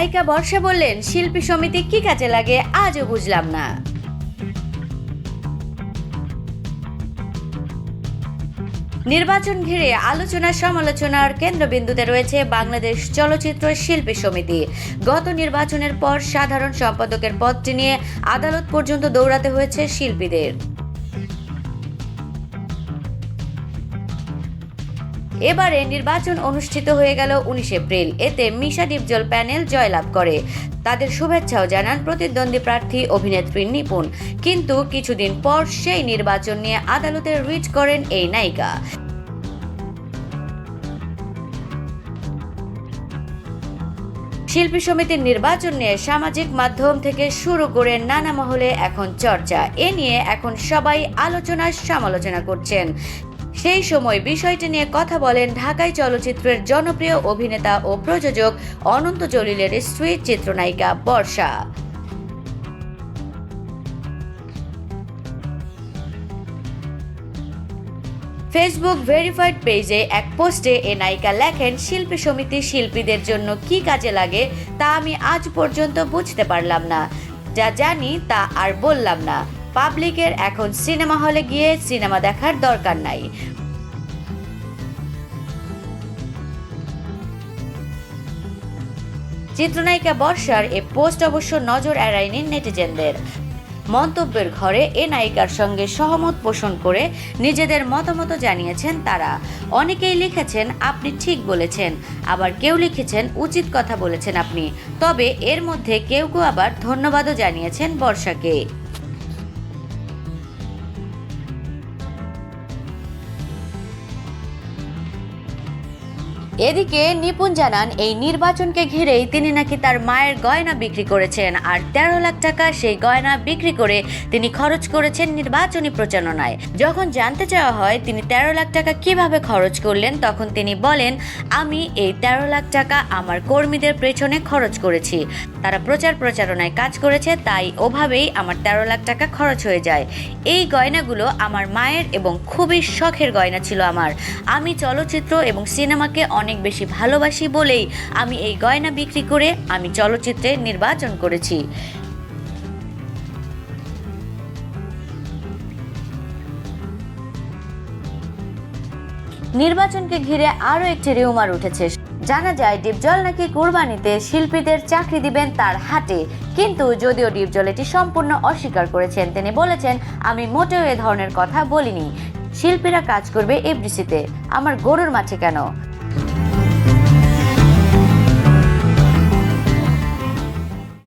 নায়িকা বর্ষা বললেন, শিল্পী সমিতি কি কাজে লাগে আজও বুঝলাম না। নির্বাচন ঘিরে আলোচনা সমালোচনার কেন্দ্রবিন্দুতে রয়েছে বাংলাদেশ চলচ্চিত্র শিল্পী সমিতি। গত নির্বাচনের পর সাধারণ সম্পাদকের পদটি নিয়ে আদালত পর্যন্ত দৌড়াতে হয়েছে শিল্পীদের। এবারে নির্বাচন অনুষ্ঠিত হয়ে গেল উনিশ এপ্রিল। এতে মিশা ডিপজল প্যানেল জয়লাভ করে। তাদের শুভেচ্ছাও জানান প্রতিদ্বন্দ্বী প্রার্থী অভিনেত্রী নিপুণ। কিন্তু কিছুদিন পর সেই নির্বাচন নিয়ে আদালতে রিট করেন এই নায়িকা। শিল্পী সমিতির নির্বাচন নিয়ে সামাজিক মাধ্যম থেকে শুরু করে নানা মহলে এখন চর্চা। এ নিয়ে এখন সবাই আলোচনা সমালোচনা করছেন। সেই সময় বিষয়টি নিয়ে কথা বলেন ঢাকাই চলচ্চিত্রের জনপ্রিয় অভিনেতা ও প্রযোজক অনন্ত জলিলের স্ত্রী চিত্রনায়িকা বর্ষা। ফেসবুক ভেরিফাইড পেজে এক পোস্টে এ নায়িকা লেখেন, শিল্পী সমিতি শিল্পীদের জন্য কি কাজে লাগে তা আমি আজ পর্যন্ত বুঝতে পারলাম না। যা জানি তা আর বললাম না। পাবলিকের এখন সিনেমা হলে গিয়ে সিনেমা দেখার দরকার নাই। চিত্রনায়িকা বর্ষার এ পোস্ট অবশ্য নজর এড়ায়নি নেটিজেনদের। মন্তব্যের ঘরে এ নায়িকার সঙ্গে সহমত পোষণ করে নিজেদের মতামত জানিয়েছেন তারা। অনেকেই লিখেছেন, আপনি ঠিক বলেছেন। আবার কেউ লিখেছেন, উচিত কথা বলেছেন আপনি। তবে এর মধ্যে কেউ কেউ আবার ধন্যবাদও জানিয়েছেন বর্ষাকে। এদিকে নিপুণ জানান, এই নির্বাচনকে ঘিরেই তিনি নাকি তার মায়ের গয়না বিক্রি করেছেন, আর তেরো লাখ টাকা সেই গয়না বিক্রি করে তিনি খরচ করেছেন নির্বাচনী প্রচারণায়। যখন জানতে চাওয়া হয় তিনি তেরো লাখ টাকা কীভাবে খরচ করলেন, তখন তিনি বলেন, আমি এই তেরো লাখ টাকা আমার কর্মীদের পেছনে খরচ করেছি। তারা প্রচার প্রচারণায় কাজ করেছে, তাই ওভাবেই আমার তেরো লাখ টাকা খরচ হয়ে যায়। এই গয়নাগুলো আমার মায়ের এবং খুবই শখের গয়না ছিল আমার। আমি চলচ্চিত্র এবং সিনেমাকে অনেক বেশি ভালোবাসি বলেই আমি এই গয়না বিক্রি করে আমি চলচ্চিত্রে নির্বাচন করেছি। নির্বাচনকে ঘিরে আরও একটি রিউমার উঠেছে। জানা যায়, ডিপজল নাকি কোরবানিতে শিল্পীদের চাকরি দিবেন তার হাটে কিন্তু যদিও ডিপজল এটি সম্পূর্ণ অস্বীকার করেছেন, তিনি বলেছেন, আমি মোটেও এ ধরনের কথা বলিনি। শিল্পীরা কাজ করবে এফডিসিতে। আমার গরুর মাঠে কেন?